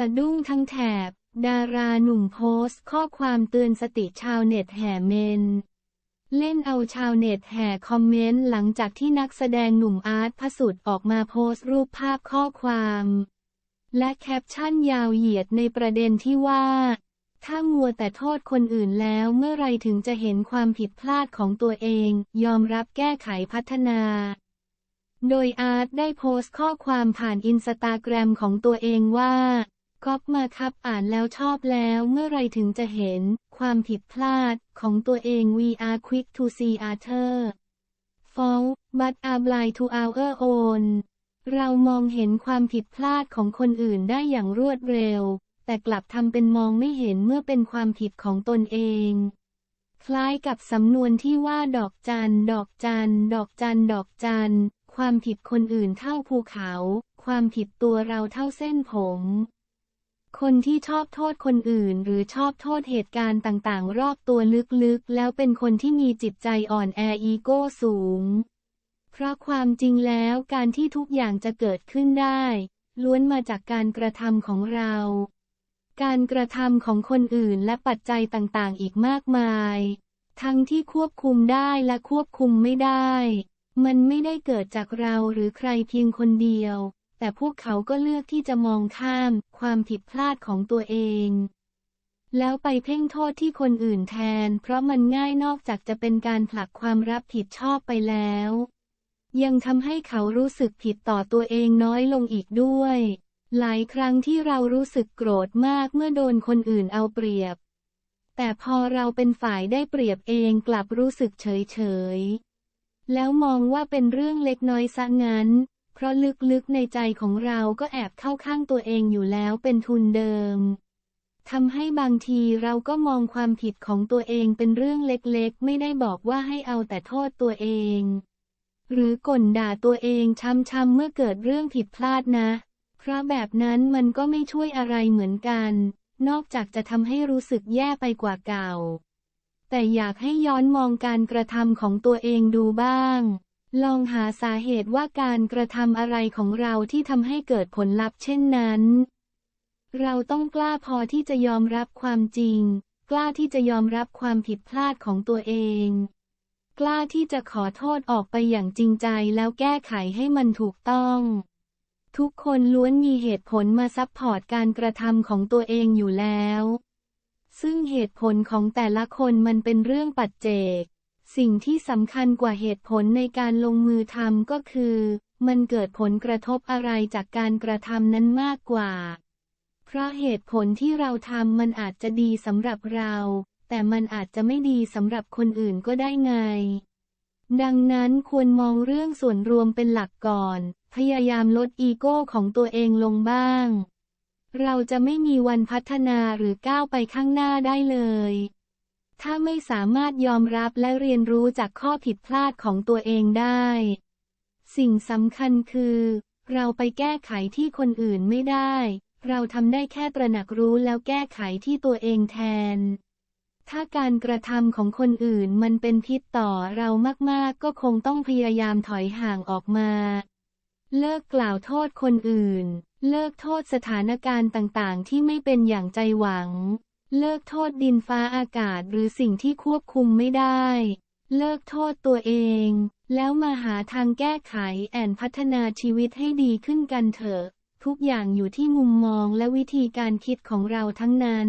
สะดุ้งทั้งแถบ ดาราหนุ่มโพสต์ข้อความเตือนสติชาวเน็ตแห่เมน เล่นเอาชาวเน็ตแห่คอมเมนต์หลังจากที่นักแสดงหนุ่มอาร์ตพสุดออกมาโพสต์รูปภาพข้อความ และแคปชั่นยาวเหยียดในประเด็นที่ว่า ถ้ามัวแต่โทษคนอื่นแล้วเมื่อไรถึงจะเห็นความผิดพลาดของตัวเอง ยอมรับแก้ไขพัฒนาโดยอาร์ตได้โพสต์ข้อความผ่านอินสตาแกรมของตัวเองว่า ก๊อปมาครับอ่านแล้วชอบแล้วเมื่อไรถึงจะเห็น ความผิดพลาดของตัวเอง we are quick to see Arthur fault but are blind to our own เรามองเห็นความผิดพลาดของคนอื่นได้อย่างรวดเร็ว แต่กลับทำเป็นมองไม่เห็นเมื่อเป็นความผิดของตนเอง คล้ายกับสำนวนที่ว่าดอกจัน ดอกจัน ดอกจัน ดอกจัน ความผิดคนอื่นเท่าภูเขา ความผิดตัวเราเท่าเส้นผม คนที่ชอบโทษคนอื่น หรือชอบโทษเหตุการณ์ต่างๆ รอบตัวลึกๆ แล้วเป็นคนที่มีจิตใจอ่อนแออีโก้สูง เพราะความจริงแล้วการที่ทุกอย่างจะเกิดขึ้นได้ ล้วนมาจากการกระทำของเรา การกระทำของคนอื่นและปัจจัยต่างๆ อีกมากมาย ทั้งที่ควบคุมได้และควบคุมไม่ได้ มันไม่ได้เกิดจากเราหรือใครเพียงคนเดียว แต่พวกเขาก็เลือกที่จะมองข้ามความผิดพลาดของตัวเอง แล้วไปเพ่งโทษที่คนอื่นแทน เพราะมันง่ายนอกจากจะเป็นการผลักความรับผิดชอบไปแล้ว ยังทำให้เขารู้สึกผิดต่อตัวเองน้อยลงอีกด้วย หลายครั้งที่เรารู้สึกโกรธมากเมื่อโดนคนอื่นเอาเปรียบ แต่พอเราเป็นฝ่ายได้เปรียบเองกลับรู้สึกเฉยเฉยแล้วมองว่าเป็นเรื่องเล็กน้อยซะงั้น เพราะลึกๆในใจของเราก็แอบเข้าข้างตัวเองอยู่แล้วเป็นทุนเดิมทำให้บางทีเราก็มองความผิดของตัวเองเป็นเรื่องเล็กๆ ไม่ได้บอกว่าให้เอาแต่โทษตัวเอง หรือก่นด่าตัวเองช้ำๆเมื่อเกิดเรื่องผิดพลาดนะ เพราะแบบนั้นมันก็ไม่ช่วยอะไรเหมือนกัน นอกจากจะทำให้รู้สึกแย่ไปกว่าเก่า แต่อยากให้ย้อนมองการกระทำของตัวเองดูบ้าง ลองหาสาเหตุว่าการกระทำอะไรของเราที่ทำให้เกิดผลลัพธ์เช่นนั้น เราต้องกล้าพอที่จะยอมรับความจริง กล้าที่จะยอมรับความผิดพลาดของตัวเอง กล้าที่จะขอโทษออกไปอย่างจริงใจแล้วแก้ไขให้มันถูกต้อง ทุกคนล้วนมีเหตุผลมาซับพอร์ตการกระทำของตัวเองอยู่แล้ว ซึ่งเหตุผลของแต่ละคนมันเป็นเรื่องปัจเจก สิ่งที่สำคัญกว่าเหตุผลในการลงมือทำก็คือ มันเกิดผลกระทบอะไรจากการกระทำนั้นมากกว่า เพราะเหตุผลที่เราทำมันอาจจะดีสำหรับเรา แต่มันอาจจะไม่ดีสำหรับคนอื่นก็ได้ไง ดังนั้นควรมองเรื่องส่วนรวมเป็นหลักก่อน พยายามลดอีโก้ของตัวเองลงบ้าง เราจะไม่มีวันพัฒนาหรือก้าวไปข้างหน้าได้เลย ถ้าไม่สามารถยอมรับและเรียนรู้จากข้อผิดพลาดของตัวเองได้ สิ่งสำคัญคือ เราไปแก้ไขที่คนอื่นไม่ได้ เราทำได้แค่ตระหนักรู้แล้วแก้ไขที่ตัวเองแทน ถ้าการกระทำของคนอื่นมันเป็นพิษต่อเรามากๆ ก็คงต้องพยายามถอยห่างออกมา เลิกกล่าวโทษคนอื่น เลิกโทษสถานการณ์ต่างๆ ที่ไม่เป็นอย่างใจหวัง เลิกโทษดินฟ้าอากาศหรือสิ่งที่ควบคุมไม่ได้ เลิกโทษตัวเอง แล้วมาหาทางแก้ไขแอนพัฒนาชีวิตให้ดีขึ้นกันเถอะ ทุกอย่างอยู่ที่มุมมองและวิธีการคิดของเราทั้งนั้น